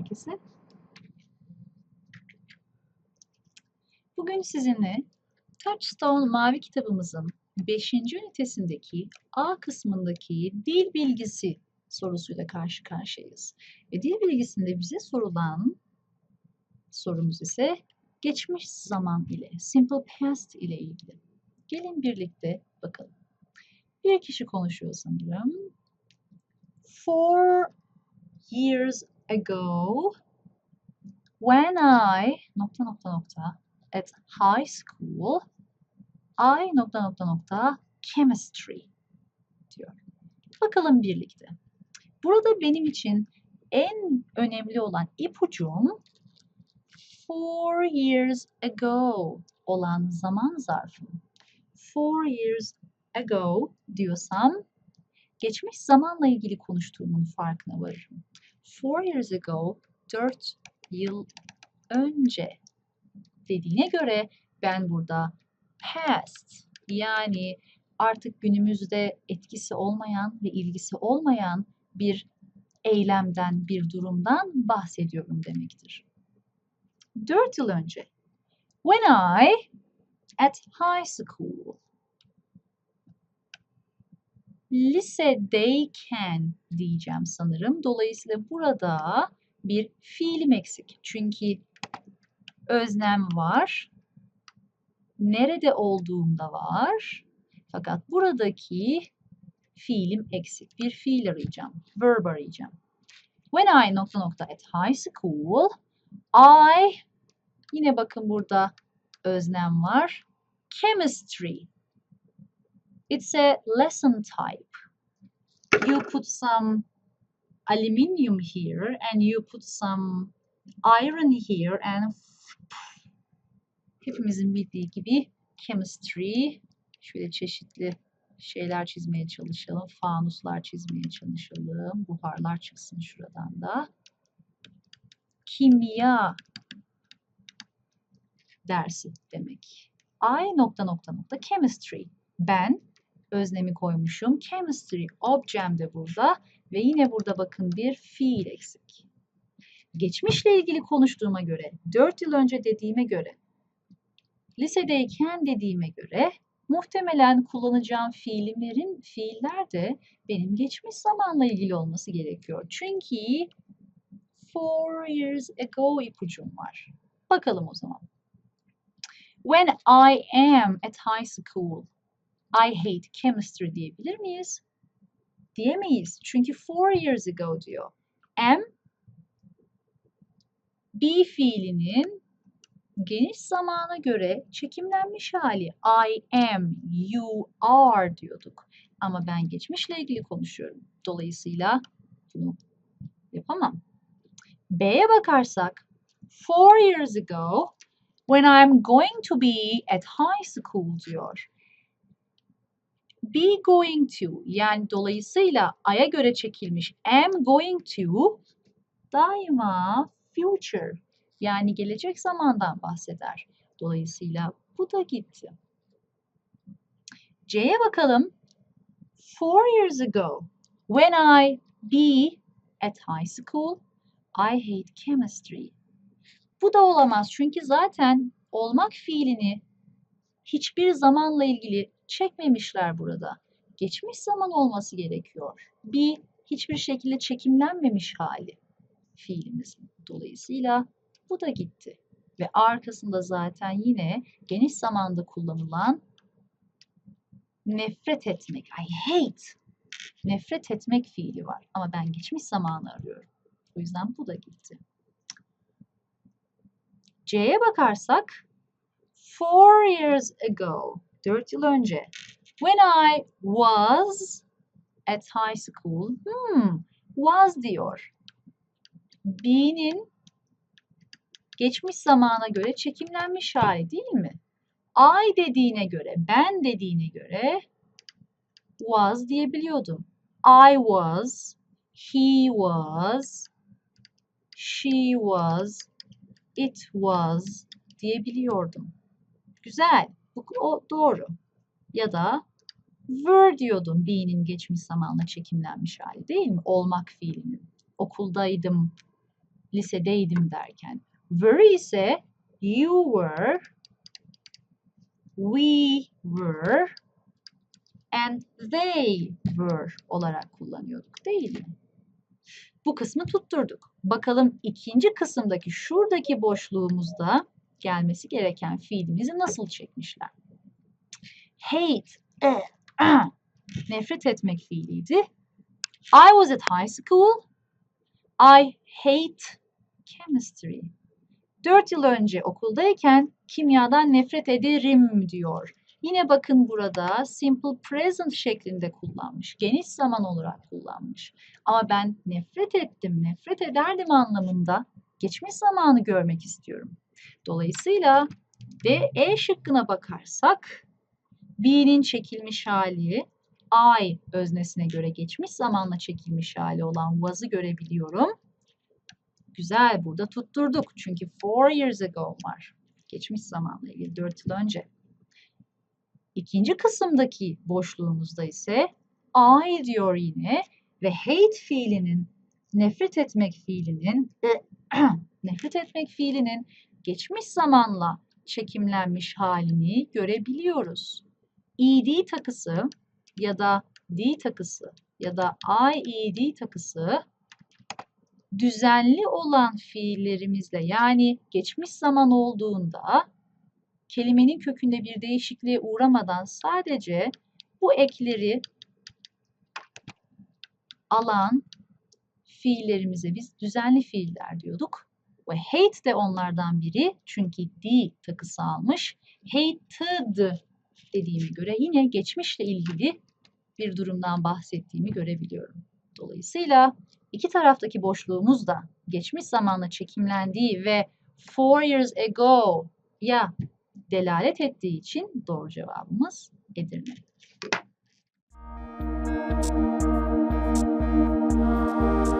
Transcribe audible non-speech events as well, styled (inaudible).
herkese. Bugün sizinle Touchstone Mavi kitabımızın 5. ünitesindeki A kısmındaki dil bilgisi sorusuyla karşı karşıyayız. Ve dil bilgisinde bize sorulan sorumuz ise geçmiş zaman ile, simple past ile ilgili. Gelin birlikte bakalım. Bir kişi konuşuyor sanırım. Four years ago when I nokta nokta nokta at high school I nokta nokta nokta chemistry diyor. Bakalım birlikte. Burada benim için en önemli olan ipucum four years ago olan zaman zarfı. Four years ago diyorsam geçmiş zamanla ilgili konuştuğumun farkına varırım. Four years ago, dört yıl önce dediğine göre ben burada past yani artık günümüzde etkisi olmayan ve ilgisi olmayan bir eylemden, bir durumdan bahsediyorum demektir. Dört yıl önce. When I at high school lisedeyken diyeceğim sanırım. Dolayısıyla burada bir fiilim eksik. Çünkü öznem var. Nerede olduğumda var. Fakat buradaki fiilim eksik. Bir fiil arayacağım. Verb arayacağım. When I nokta nokta at high school I yine bakın burada öznem var. Chemistry It's a lesson type. You put some aluminium here and you put some iron here and hepimizin bildiği gibi chemistry şöyle çeşitli şeyler çizmeye çalışalım. Fanuslar çizmeye çalışalım. Buharlar çıksın şuradan da. Kimya dersi demek. I nokta nokta nokta chemistry. Ben öznemi koymuşum. Chemistry objem de burada ve yine burada bakın bir fiil eksik. Geçmişle ilgili konuştuğuma göre, 4 yıl önce dediğime göre, lisedeyken dediğime göre muhtemelen kullanacağım fiilimlerin fiiller de benim geçmiş zamanla ilgili olması gerekiyor. Çünkü four years ago ipucum var. Bakalım o zaman. When I am at high school, I hate chemistry diyebilir miyiz? Diyemeyiz. Çünkü four years ago diyor. Am be fiilinin geniş zamana göre çekimlenmiş hali. I am, you are diyorduk. Ama ben geçmişle ilgili konuşuyorum. Dolayısıyla bunu yapamam. B'ye bakarsak four years ago when I'm going to be at high school diyor be going to yani dolayısıyla I'ya göre çekilmiş am going to daima future yani gelecek zamandan bahseder. Dolayısıyla bu da gitti. C'ye bakalım. Four years ago, when I be at high school, I hate chemistry. Bu da olamaz çünkü zaten olmak fiilini hiçbir zamanla ilgili çekmemişler burada. Geçmiş zaman olması gerekiyor. Bir hiçbir şekilde çekimlenmemiş hali fiilimizin. Dolayısıyla bu da gitti. Ve arkasında zaten yine geniş zamanda kullanılan nefret etmek, I hate, nefret etmek fiili var. Ama ben geçmiş zamanı arıyorum. O yüzden bu da gitti. C'ye bakarsak, four years ago, dört yıl önce, when I was at high school, hmm, was diyor. Be'nin geçmiş zamana göre çekimlenmiş hali değil mi? I dediğine göre, ben dediğine göre was diyebiliyordum. I was, he was, she was, it was diyebiliyordum. Güzel. Bu o doğru. Ya da were diyordum be'nin geçmiş zamanla çekimlenmiş hali değil mi? Olmak fiilinin. Okuldaydım lisedeydim derken. Were ise you were, we were and they were olarak kullanıyorduk değil mi? Bu kısmı tutturduk. Bakalım ikinci kısımdaki şuradaki boşluğumuzda gelmesi gereken fiilimizi nasıl çekmişler? Hate, (clears throat) nefret etmek fiiliydi. I was at high school. I hate chemistry. Dört yıl önce okuldayken kimyadan nefret ederim diyor. Yine bakın burada simple present şeklinde kullanmış. Geniş zaman olarak kullanmış. Ama ben nefret ettim, nefret ederdim anlamında geçmiş zamanı görmek istiyorum. Dolayısıyla D, E şıkkına bakarsak B'nin çekilmiş hali I öznesine göre geçmiş zamanla çekilmiş hali olan was'ı görebiliyorum. Güzel burada tutturduk. Çünkü four years ago var. Geçmiş zamanla ilgili dört yıl önce. İkinci kısımdaki boşluğumuzda ise I diyor yine ve hate fiilinin nefret etmek fiilinin (clears throat) nefret etmek fiilinin geçmiş zamanla çekimlenmiş halini görebiliyoruz. ed takısı ya da d takısı ya da ied takısı düzenli olan fiillerimizle yani geçmiş zaman olduğunda kelimenin kökünde bir değişikliğe uğramadan sadece bu ekleri alan fiillerimize biz düzenli fiiller diyorduk. Ve hate de onlardan biri çünkü d takısı almış. Hated dediğime göre yine geçmişle ilgili bir durumdan bahsettiğimi görebiliyorum. Dolayısıyla iki taraftaki boşluğumuz da geçmiş zamanla çekimlendiği ve four years ago ya delalet ettiği için doğru cevabımız Edirne. Müzik